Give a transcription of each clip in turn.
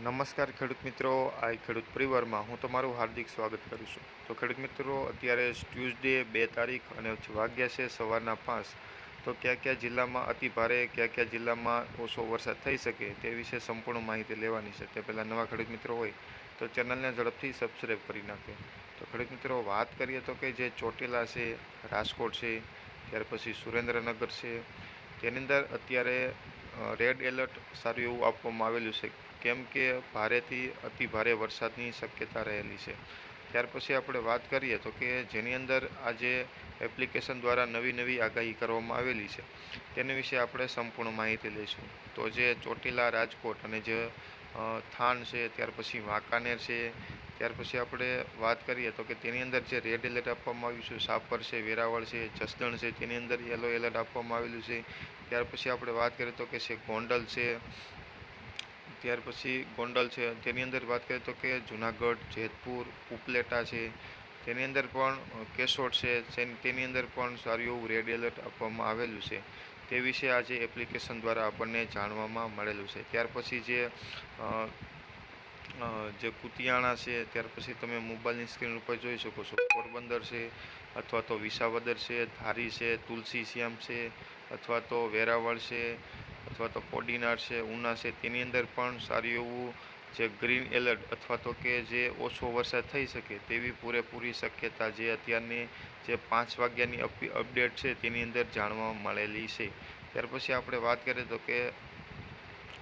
નમસ્કાર ખેડૂત મિત્રો, આ ખેડૂત પરિવારમાં હું તમારું હાર્દિક સ્વાગત કરું છું. તો ખેડૂત મિત્રો, અત્યારે ટ્યુઝડે બે તારીખ અને વાગ્યા છે સવારના પાંચ. તો કયા કયા જિલ્લામાં અતિ ભારે, કયા કયા જિલ્લામાં ઓછો વરસાદ થઈ શકે તે વિશે સંપૂર્ણ માહિતી લેવાની છે. તે પહેલાં નવા ખેડૂત મિત્રો હોય તો ચેનલને ઝડપથી સબસ્ક્રાઈબ કરી નાખે. તો ખેડૂત મિત્રો, વાત કરીએ તો કે જે ચોટીલા છે, રાજકોટ છે, ત્યાર પછી સુરેન્દ્રનગર છે, તેની અંદર અત્યારે રેડ એલર્ટ સારું એવું આપવામાં આવેલું છે. કેમ કે ભારેથી અતિ ભારે વરસાદની શક્યતા રહેલી છે. ત્યાર પછી આપણે વાત કરીએ તો કે જેની અંદર આજે એપ્લિકેશન દ્વારા નવી નવી આગાહી કરવામાં આવેલી છે, તેના વિશે આપણે સંપૂર્ણ માહિતી લઈશું. તો જે ચોટીલા રાજકોટ અને જે થાન છે, ત્યાર પછી વાંકાનેર છે, ત્યાર પછી આપણે વાત કરીએ તો કે તેની અંદર જે રેડ એલર્ટ આપવામાં આવ્યું છે, સાપર છે, વેરાવળ છે, જસદણ છે, તેની અંદર યલો એલર્ટ આપવામાં આવેલું છે. ત્યાર પછી આપણે વાત કરીએ તો કે છે ગોંડલ છે ત્યાર પછી ગોંડલ છે. તેની અંદર વાત કરીએ તો કે જુનાગઢ, જેતપુર, ઉપલેટા છે. તેની અંદર પણ કેશોટ છે. તેન- અંદર પણ સારું એવું રેડ એલર્ટ આપવામાં આવેલું છે. તે વિશે આજે એપ્લિકેશન દ્વારા આપણને જાણવામાં મળેલું છે. ત્યાર પછી જે જે કુતિયાણા છે, ત્યાર પછી તમે મોબાઈલની સ્ક્રીન ઉપર જોઈ શકો છો. પોરબંદર છે, અથવા તો વિસાવદર છે, ધારી છે, તુલસી શ્યામ છે, અથવા તો વેરાવળ છે અથવા તો કોડીનાર છે, ઉના છે, તેની અંદર પણ સારું એવું જે ગ્રીન એલર્ટ અથવા તો કે જે ઓછો વરસાદ થઈ શકે તેવી પૂરેપૂરી શક્યતા જે અત્યારની જે પાંચ વાગ્યાની અપી- અપડેટ છે તેની અંદર જાણવા મળેલી છે. ત્યાર પછી આપણે વાત કરીએ તો કે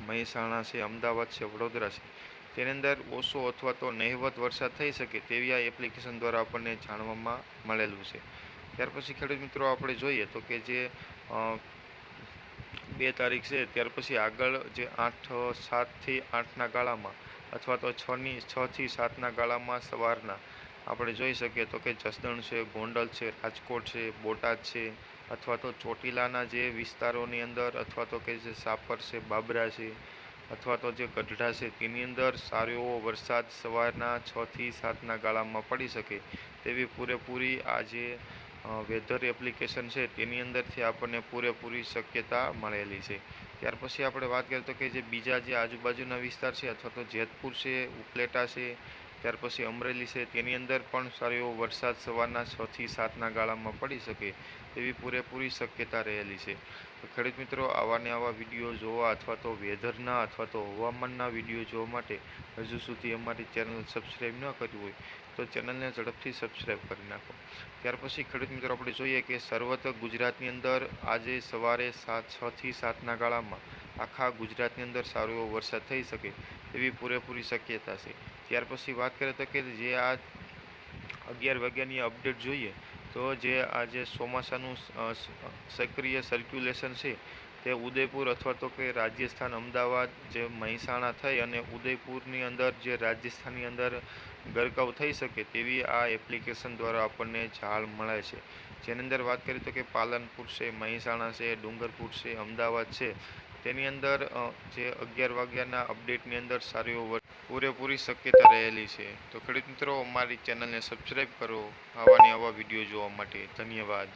મહેસાણા છે, અમદાવાદ છે, વડોદરા છે, તેની અંદર ઓછો અથવા તો નહિવત વરસાદ થઈ શકે તેવી આ એપ્લિકેશન દ્વારા આપણને જાણવામાં મળેલું છે. ત્યાર પછી ખેડૂત મિત્રો આપણે જોઈએ તો કે જે બે તારીખ છે, ત્યાર પછી આગળ જે આઠ સાતથી આઠના ગાળામાં અથવા તો છની છથી સાતના ગાળામાં સવારના આપણે જોઈ શકીએ તો કે જસદણ છે, ગોંડલ છે, રાજકોટ છે, બોટાદ છે અથવા તો ચોટીલાના જે વિસ્તારોની અંદર અથવા તો કે જે સાપર છે, બાબરા છે અથવા તો જે ગઢડા છે, તેની અંદર સારો એવો વરસાદ સવારના છથી સાતના ગાળામાં પડી શકે તેવી પૂરેપૂરી આ જે વેધર એપ્લિકેશન છે, તેની અંદરથી આપણને પૂરેપૂરી શક્યતા મળેલી છે. ત્યાર પછી આપણે વાત કરીએ તો કે જે બીજા જે આજુબાજુના વિસ્તાર છે, અથવા તો જેતપુર છે, ઉપલેટા છે ત્યાર પછી અમરેલી છે. તેની અંદર પણ સારો એવો વરસાદ સવારના છથી સાતના ગાળામાં પડી શકે તેવી પૂરેપૂરી શક્યતા રહેલી છે. તો ખેડૂત મિત્રો, આવા ને આવા વીડિયો જોવા અથવા તો વેધરના અથવા તો હવામાનના વીડિયો જોવા માટે હજુ સુધી અમારી ચેનલ સબસ્ક્રાઈબ ન કરી હોય તો ચેનલને ઝડપથી સબસ્ક્રાઈબ કરી નાખો. ત્યાર પછી ખેડૂત મિત્રો, આપણે જોઈએ કે સર્વત્ર ગુજરાતની અંદર આજે સવારે સાત છથી સાતના ગાળામાં આખા ગુજરાતની અંદર સારો એવો વરસાદ થઈ શકે એવી પૂરેપૂરી શક્યતા છે. ત્યાર પછી વાત કરીએ તો કે જે આ અગિયાર વાગ્યાની અપડેટ જોઈએ તો જે આ જે ચોમાસાનું સક્રિય સર્ક્યુલેશન છે તે ઉદયપુર અથવા તો કે રાજસ્થાન, અમદાવાદ જે મહેસાણા થઈ અને ઉદયપુરની અંદર જે રાજસ્થાનની અંદર ગરકાવ થઈ શકે તેવી આ એપ્લિકેશન દ્વારા આપણને જાળ મળે છે. જેની અંદર વાત કરીએ તો કે પાલનપુર છે, મહેસાણા છે, ડુંગરપુર છે, અમદાવાદ છે તેની અંદર જે અગિયાર વાગ્યાના અપડેટની અંદર સારો એવો પૂરેપૂરી શક્યતા રહેલી છે. તો ખેડૂત મિત્રો, અમારી ચેનલને સબસ્ક્રાઈબ કરો. આવા ને આવા વીડિયો જોવા માટે ધન્યવાદ.